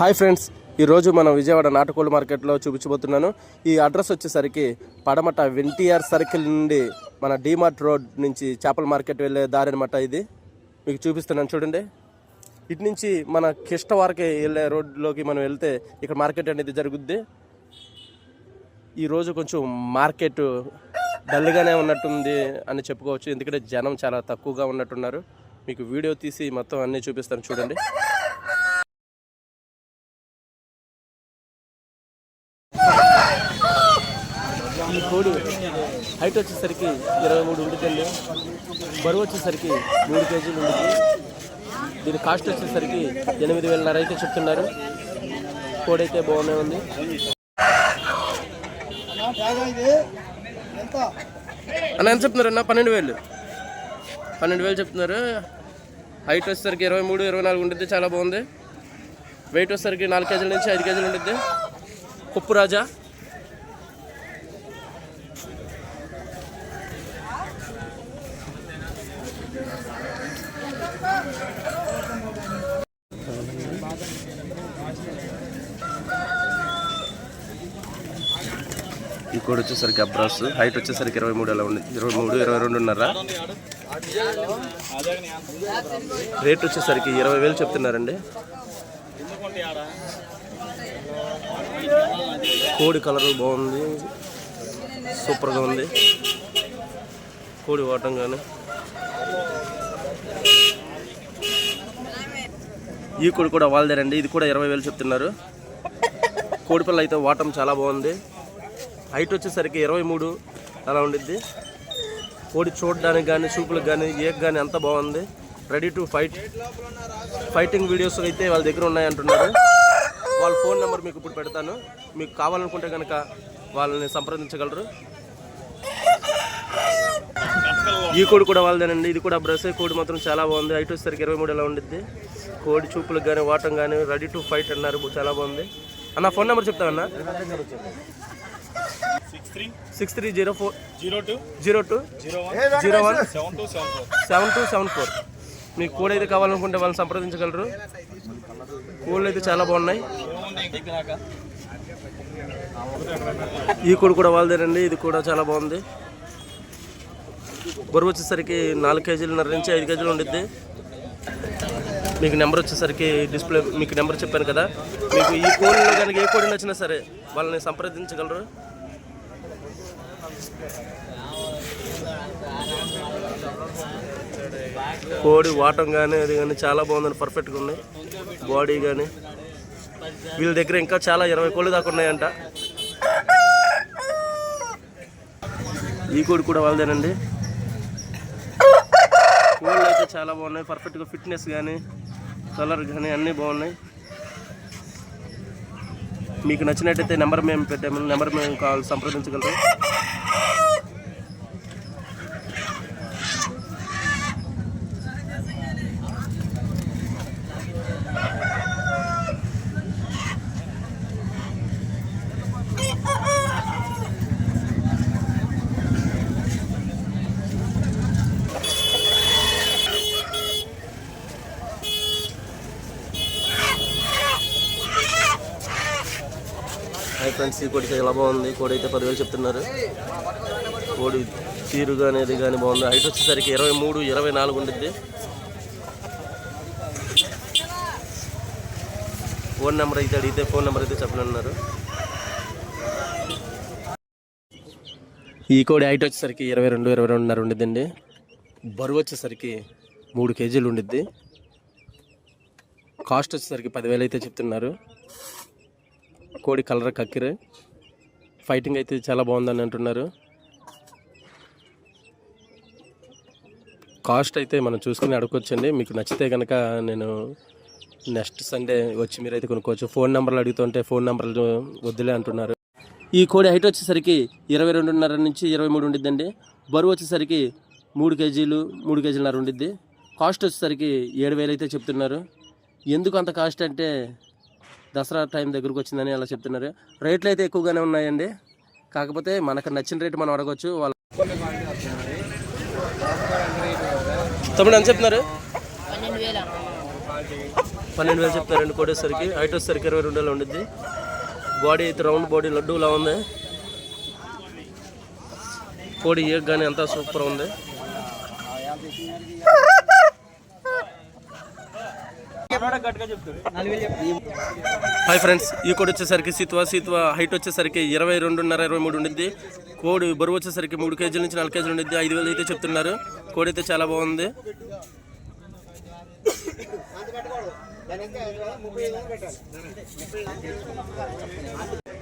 Hi friends ఈరోజు మనం విజయవాడ నాటుకోళ్ళ మార్కెట్లో చూపించబోతున్నాను. ఈ అడ్రస్ వచ్చేసరికి పడమట ఎన్టీఆర్ సర్కిల్ నుండి మన డీమార్ట్ రోడ్ నుంచి చేపల మార్కెట్ వెళ్ళే దారి అనమాట ఇది. మీకు చూపిస్తున్నాను చూడండి. ఇటు నుంచి మన కిష్టవారకి వెళ్ళే రోడ్లోకి మనం వెళ్తే ఇక్కడ మార్కెట్ అనేది జరుగుద్ది. ఈరోజు కొంచెం మార్కెట్ డల్గానే ఉన్నట్టుంది అని చెప్పుకోవచ్చు. ఎందుకంటే జనం చాలా తక్కువగా ఉన్నట్టున్నారు. మీకు వీడియో తీసి మొత్తం అన్నీ చూపిస్తాను చూడండి. కోడి హైట్ వచ్చేసరికి ఇరవై మూడు ఉంటుందండి బరువు వచ్చేసరికి మూడు కేజీలు ఉంటుంది దీని కాస్ట్ వచ్చేసరికి ఎనిమిది వేలన్నర అయితే చెప్తున్నారు. కోడి అయితే బాగానే ఉంది. అన్న ఎంత చెప్తున్నారు అన్న? పన్నెండు వేలు. పన్నెండు వేలు చెప్తున్నారు. హైట్ వచ్చేసరికి ఇరవై మూడు ఇరవై నాలుగు ఉంటుంది చాలా బాగుంది. వెయిట్ వచ్చేసరికి నాలుగు కేజీల నుంచి ఐదు కేజీలు ఉంటుంది కుప్పు రాజా. ఈ కోడి వచ్చేసరికి అబ్రాస్ హైట్ వచ్చేసరికి ఇరవై మూడు ఎలా ఉంది. ఇరవై మూడు ఇరవై రెండున్నర. రేట్ వచ్చేసరికి ఇరవై వేలు చెప్తున్నారండి. కోడి కలర్ బాగుంది. సూపర్గా ఉంది. కోడి వాటం కానీ ఈ కోడి కూడా వాళ్ళదేనండి. ఇది కూడా ఇరవై వేలు చెప్తున్నారు. కోడిపిల్ల అయితే వాటం చాలా బాగుంది. హైట్ వచ్చేసరికి ఇరవై మూడు. అలా ఉండిద్ది. కోడి చూడడానికి కానీ చూపులకు కానీ ఏక్ కానీ అంత బాగుంది. Ready to fight fighting videos అయితే వాళ్ళ దగ్గర ఉన్నాయంటున్నారు. వాళ్ళ ఫోన్ నెంబర్ మీకు ఇప్పుడు పెడతాను. మీకు కావాలనుకుంటే కనుక వాళ్ళని సంప్రదించగలరు. ఈ కోడి కూడా వాళ్ళదేనండి. ఇది కూడా బ్రష్. కోడి మాత్రం చాలా బాగుంది. హైట్ వచ్చేసరికి ఇరవై మూడు ఎలా ఉండిద్ది. కోడి చూపులకు కానీ వాటం కానీ రెడీ టు ఫైట్ అన్నారు. చాలా బాగుంది. అన్న phone number చెప్తావన్నా three six three zero four zero two zero two zero one zero one seven two seven four seven two seven four. మీకు కోడ్ అయితే కావాలనుకుంటే వాళ్ళని సంప్రదించగలరు. కోళ్ళు అయితే చాలా బాగున్నాయి. ఈ కోడి కూడా వాళ్ళదేనండి ఇది కూడా చాలా బాగుంది. బరువు వచ్చేసరికి నాలుగు కేజీలున్నర నుంచి ఐదు కేజీలు ఉండిద్ది. మీకు నెంబర్ వచ్చేసరికి డిస్ప్లే మీకు నెంబర్ చెప్పాను కదా. మీకు ఈ కోడిలో కనుక ఏ కోడి నచ్చినా సరే వాళ్ళని సంప్రదించగలరు. కోడి వాటం కానీ అది కానీ చాలా బాగుందండి పర్ఫెక్ట్గా ఉన్నాయి బాడీ కానీ వీళ్ళ దగ్గర ఇంకా చాలా ఇరవై కోళ్ళు దాకా ఉన్నాయంట. ఈ కోడి కూడా వాళ్ళదేనండి. కోళ్ళు అయితే చాలా బాగున్నాయి పర్ఫెక్ట్గా ఫిట్నెస్ కానీ కలర్ కానీ అన్నీ బాగున్నాయి. మీకు నచ్చినట్టయితే నెంబర్ మేము పెట్టాము నెంబర్ మేము కావాలి సంప్రదించగలరు. ఫ్రెండ్స్ ఈ కోడి చాలా బాగుంది? కోడి అయితే పదివేలు చెప్తున్నారు. కోడి చీరు కానీ అది కానీ బాగుంది? హైట్ వచ్చేసరికి ఇరవై మూడు ఇరవై నాలుగు ఉండిద్ది. ఫోన్ నెంబర్ అయితే అడిగితే ఫోన్ నెంబర్ అయితే చెప్పనన్నారు. ఈ కోడి హైట్ వచ్చేసరికి ఇరవై రెండు ఇరవై రెండున్నర ఉండిద్దండి. బరువు వచ్చేసరికి మూడు కేజీలు ఉండిద్ది. కాస్ట్ వచ్చేసరికి పదివేలు అయితే చెప్తున్నారు. కోడి కలర్ కక్కిరే. ఫైటింగ్ అయితే చాలా బాగుందని అంటున్నారు. కాస్ట్ అయితే మనం చూసుకుని అడుక్కొచ్చండి మీకు నచ్చితే కనుక నేను నెక్స్ట్ సండే వచ్చి మీరైతే కొనుక్కోవచ్చు. ఫోన్ నెంబర్లు అడుగుతుంటే ఫోన్ నెంబర్లు వద్దులే అంటున్నారు. ఈ కోడి హైట్ వచ్చేసరికి ఇరవై రెండున్నర నుంచి ఇరవై మూడు ఉండిద్దండి. బరువు వచ్చేసరికి మూడు కేజీలు మూడు కేజీలన్నర ఉండిద్ది. కాస్ట్ వచ్చేసరికి ఏడు వేలు అయితే చెప్తున్నారు. ఎందుకు అంత కాస్ట్ అంటే దసరా టైం దగ్గరకు వచ్చిందని అలా చెప్తున్నారు. రేట్లు అయితే ఎక్కువగానే ఉన్నాయండి. కాకపోతే మనకు నచ్చిన రేటు మనం అడగవచ్చు వాళ్ళు తమ్ముడు ఎంత చెప్తున్నారు? పన్నెండు వేలు చెప్తారండి కోడి హైట్ వచ్చేసరికి ఇరవై రెండు వేలు ఉండిద్ది. బాడీ అయితే రౌండ్ బాడీ లడ్డూలా ఉంది. కోడి ఏగ్ కానీ అంతా సూపర్ ఉంది. హాయ్ ఫ్రెండ్స్ ఈ కోడి వచ్చేసరికి సీత్వా సీత్వా హైట్ వచ్చేసరికి ఇరవై రెండున్నర ఇరవై మూడు ఉండిద్ది. కోడి బరువు వచ్చేసరికి మూడు కేజీల నుంచి నాలుగు కేజీలు ఉండిద్ది. ఐదు వేలు అయితే చెప్తున్నారు. కోడి అయితే చాలా బాగుంది.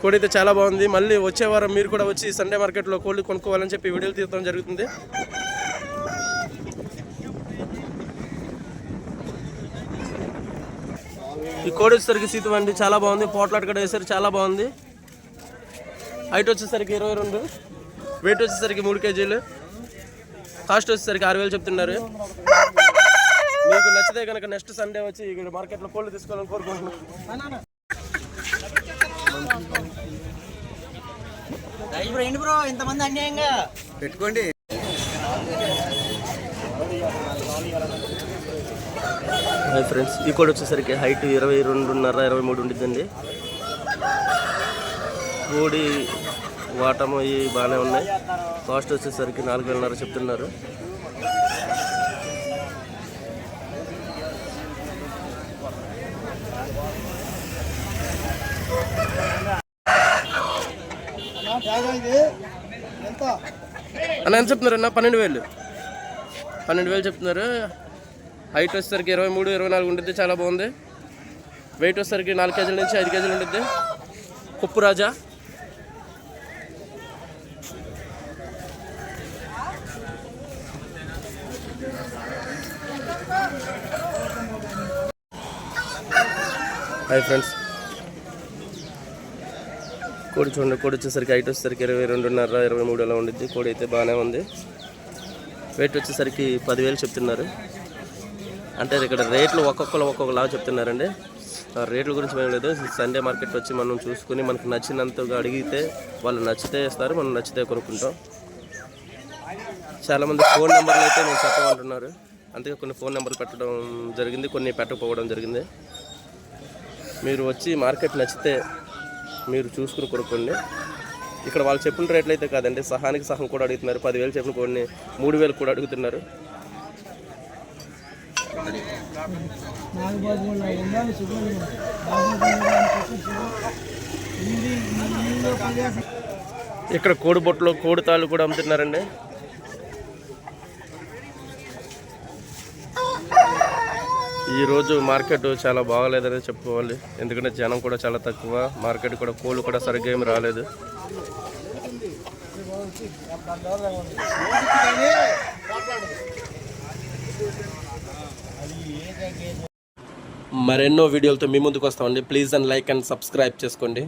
కోడి అయితే చాలా బాగుంది. మళ్ళీ వచ్చే వారం మీరు కూడా వచ్చి సండే మార్కెట్లో కోళ్ళు కొనుక్కోవాలని చెప్పి వీడియోలు తీయడం జరుగుతుంది. ఈ కోడి సీతం అండి చాలా బాగుంది. పోట్లాట కూడా వేసారు చాలా బాగుంది. హైట్ వచ్చేసరికి ఇరవై రెండు. వెయిట్ వచ్చేసరికి మూడు కేజీలు. కాస్ట్ వచ్చేసరికి ఆరు వేలు చెప్తున్నారు. మీకు నచ్చితే కనుక నెక్స్ట్ సండే వచ్చి ఇక్కడ మార్కెట్లో కోళ్ళు తీసుకోవాలని కోరుకుంటున్నాను బ్రో ఏంటి బ్రో ఇంతమంది అన్యాయంగా పెట్టుకోండి. హాయ్ ఫ్రెండ్స్ ఈ కోడి వచ్చేసరికి హైట్ ఇరవై రెండున్నర ఇరవై మూడు ఉండిద్దండి. కోడి వాటము అవి బాగానే ఉన్నాయి. కాస్ట్ వచ్చేసరికి నాలుగు వేలన్నర చెప్తున్నారు. అన్న ఎంత చెప్తున్నారు అన్న? పన్నెండు వేలు. పన్నెండు వేలు చెప్తున్నారు. హైట్ వచ్చేసరికి ఇరవై మూడు ఇరవై నాలుగు ఉంటుంది చాలా బాగుంది. వెయిట్ వచ్చేసరికి నాలుగు కేజీల నుంచి ఐదు కేజీలు ఉంటుంది కుప్పు రాజా. హాయ్ ఫ్రెండ్స్ కోడి చూడండి కోడి వచ్చేసరికి హైట్ వచ్చేసరికి ఇరవై రెండున్నర ఇరవై మూడు అలా ఉండిద్ది. కోడి అయితే బాగానే ఉంది. వెయిట్ వచ్చేసరికి పదివేలు చెప్తున్నారు. అంటే ఇక్కడ రేట్లు ఒక్కొక్కరు ఒక్కొక్కలాగా చెప్తున్నారండి. ఆ రేట్ల గురించి మేము లేదు. సండే మార్కెట్ వచ్చి మనం చూసుకుని మనకు నచ్చినంతగా అడిగితే వాళ్ళు నచ్చితే ఇస్తారు మనం నచ్చితే కొనుక్కుంటాం. చాలామంది ఫోన్ నెంబర్లు అయితే నేను చెప్పమంటున్నారు. అందుకే కొన్ని ఫోన్ నెంబర్లు పెట్టడం జరిగింది కొన్ని పెట్టకపోవడం జరిగింది. మీరు వచ్చి మార్కెట్ నచ్చితే మీరు చూసుకుని కొనుక్కోండి. ఇక్కడ వాళ్ళు చెప్పిన రేట్లు అయితే కాదండి. సహానికి సహం కూడా అడుగుతున్నారు. పదివేలు చెప్పిన కొన్ని మూడు వేలు కూడా అడుగుతున్నారు. ఇక్కడ కోడి బొట్లు కోడి తాళ్ళు కూడా అమ్ముతున్నారండి. ఈ రోజు మార్కెట్ చాలా బాగాలేదని చెప్పుకోవాలి. ఎందుకంటే జనం కూడా చాలా తక్కువ. మార్కెట్ కూడా కోళ్ళు కూడా సరిగ్గా ఏమి రాలేదు. మరెన్నో వీడియోలతో మీ ముందుకు వస్తామండి. Please and like and subscribe చేసుకోండి.